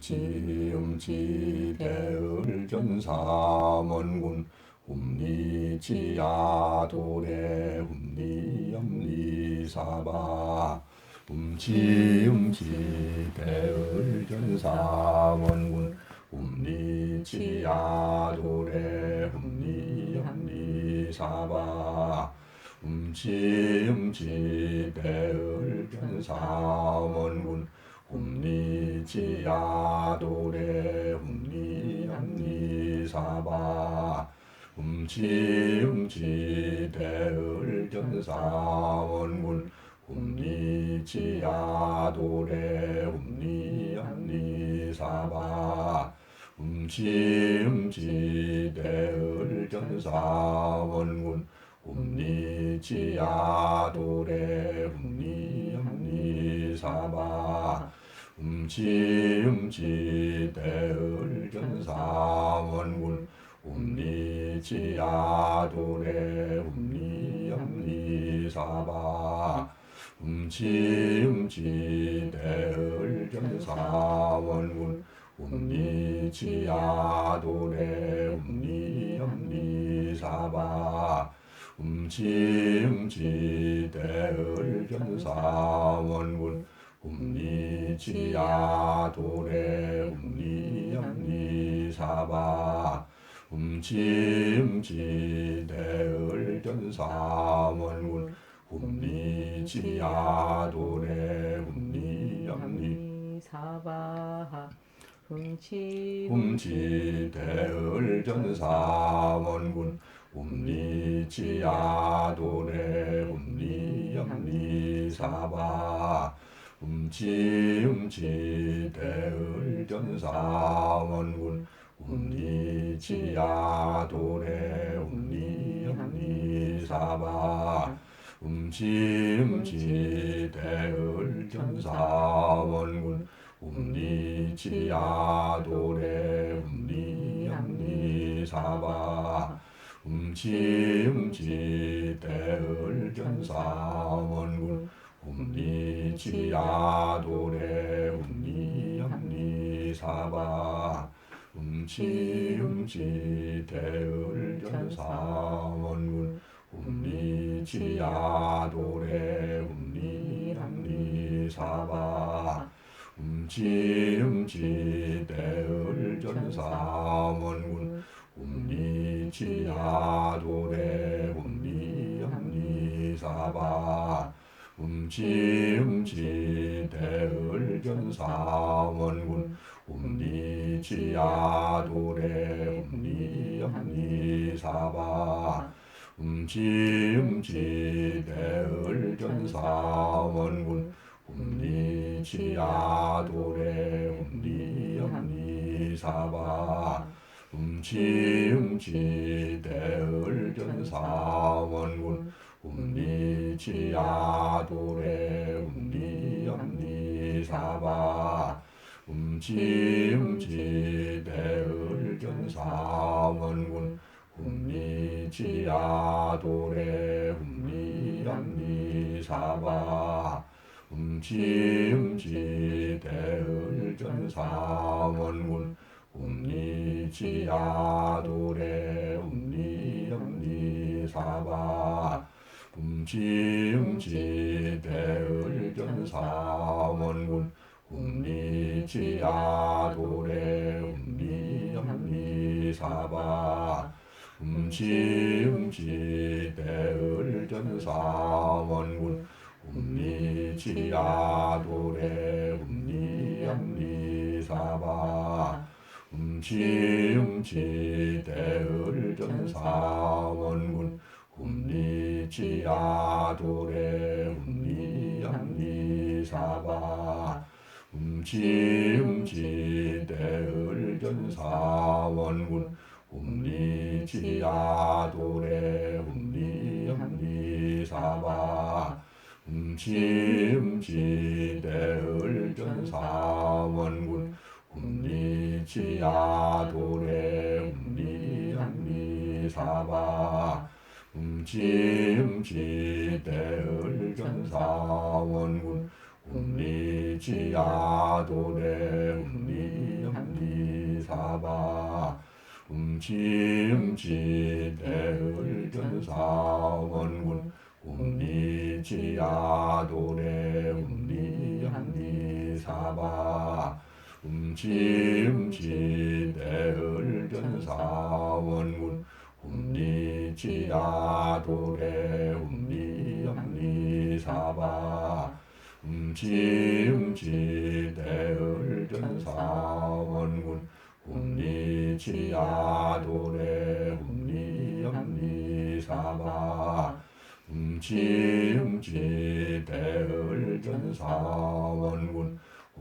지음지 배을 견사먼군. 훔니지야 도래 훔니염니사바. 움지움지 배을 견사먼군. 훔니지야 도래 훔니염니사바. 움지움지 배을 견사먼군. 훔리지야도래 훔리엄리사바. 음치 음치 대을전사원군. 훔리지야도래 훔리엄리사바. 음치 음치 대을전사원군. 훔리지야도래 훔리엄리사바 음치 음치 대을전사원군. 훔리지야도래 훔리엄리사바. 음치 음치 대을전사원군. 훔리지야도래 훔리엄리사바. 음치 음치 대을전사원군 훔리지야 도래 훔리엄리사바 음치 음치 대을 전사 원군 훔리지야 도래 훔리엄리 사바 훔치 훔치 대을 전사 원군 훔리지야 도래 훔리엄리사바 훔치 훔치 대을전사원군. 훔리지야도래 훔리엄리사바 훔치 훔치 대을전사원군. 훔리지야도래 훔리엄리사바 훔치 훔치 대을전사원군 음니치야 도레 음니 함니 사바. 움치움치대을 전사원문 음니치야 도레 음니 함니 사바. 움치움치대을 전사원문 음니치야 도레 음니 함니 사바. 음지음지 대을견사원군. 움니지야 도래 움니 엄니 사바. 움지 움지 대을견사원군. 움니지야 도래 움니 엄니 사바. 움지 움지 대을견사원군. 움니 지아도레 움니 엄니 사바. 음지 음지 배을 견사 원군. 음리 지아도레 움니 엄니 사바. 음지 음지 배을 견사 원군. 음리 지아도레 움니 엄니 사바. 훔치 훔치 대을전사 원군. 훔리지야도래 훔리엄리사바. 훔치 훔치 대을 전사 원군. 훔리지야도래 훔리엄리사바. 훔치 훔치 대을전사원군 움니지아도레 움니암니 사바 움지 움지 대을견사원군. 움니지아도레 움니암니 사바 움지 움지 대을견사원군. 움니지아도레 움니암니 사바 훔치 훔치 대을 전사원군 음리지야 도래 음리 음리 사바 음치 음치 대을 전사 원군 음리지야 도래 음리 음리 사바 음치 음치 대을 전사 원군 음리 지야 도래 음리 음리 사바. 음치 음치 대을 전사 원군. 음리지야 도래 음리 음리 사바. 음치 음치 대을 전사 원군.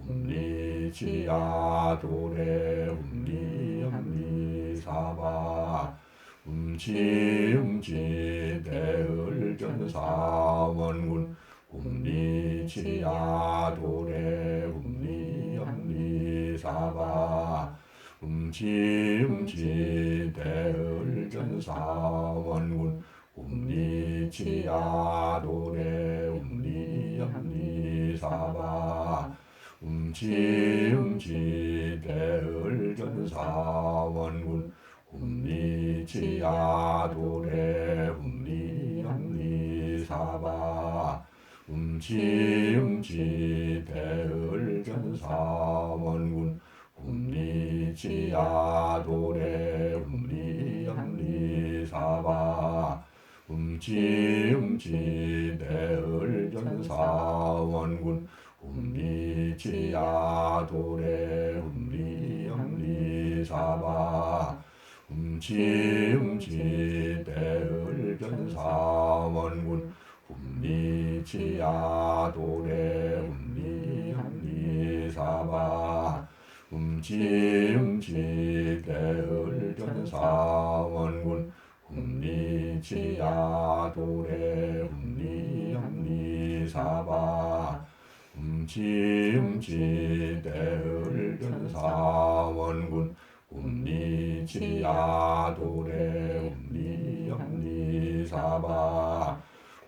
음리지야 도래 음리 음리 사바 음치 음치 대을전사 원군. 음리지야 도래 음리 음리 사바. 음치 음치 대을전사 원군. 음리지야 도래 음리 음리 사바. 음치 음치 대을전사 원군 음리지야 도래 음리 음리 사바 음치 음치 대을전사 원군 음리지야 도래 음리 음리 사바 음치 음치 대을전사 원군 음리지야 도래 음리 음리 사바 음치 음치 대을전사 원군. 음리지야 도래 음리 음리 사바. 음치 음치 대을전사 원군. 음리지야 도래 음리 음리 사바. 음치 음치 대을전사 원군 옴니 지야 아, 도레 옴니 옴니 사바.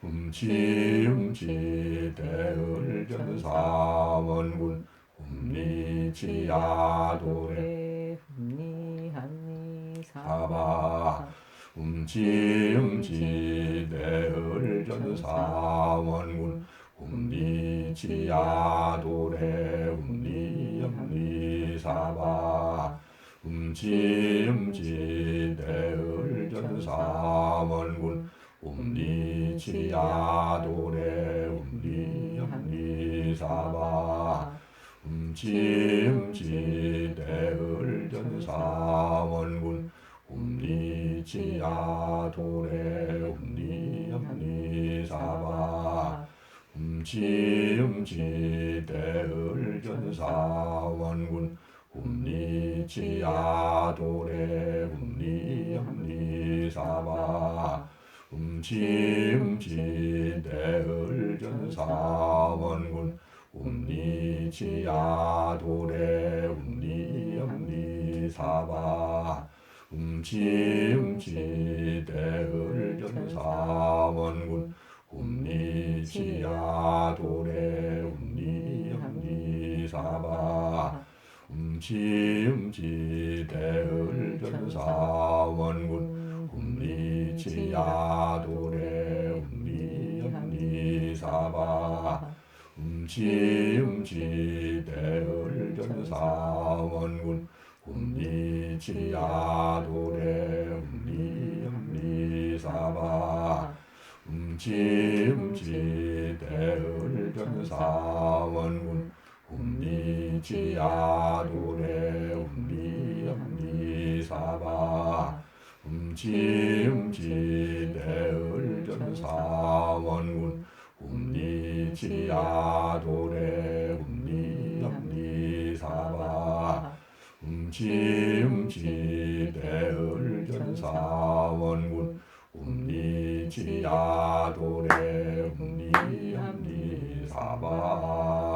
옴치 옴치 대을 전사원군. 옴니 지야 아, 도레 옴니 함니 사바. 옴치 옴치 대을 전사원군. 옴니 지야 아, 도레 옴니 옴니 사바. 음치 음치 대을전사 원군 음리지야 도래 음리 음리 사바 음치 음치 대을전사 원군 음리지야 도래 음리 음리 사바 음치 음치 대을전사 원군 음리지야 도래 음리 음리 사바. 음치 음치 대을전사 원군. 음리지야 도래 음리 음리 사바. 음치 음치 대을전사 원군. 음리지야 도래 음리 음리 사바 음치 음치 대을 전사 원군 음리지야 도래 음리 음리 사바. 음치 음치 대을 전사 원군 음리지야 도래 음리 음리 사바. 음치 음치 대을전사 원군 음리지야 도래 음리 음리 사바. 음치 음치 대을 전사 원군. 음리지야 도래 음리 음리 사바. 음치 음치 대을 전사 원군. 음리지야 도래 음리 음리 사바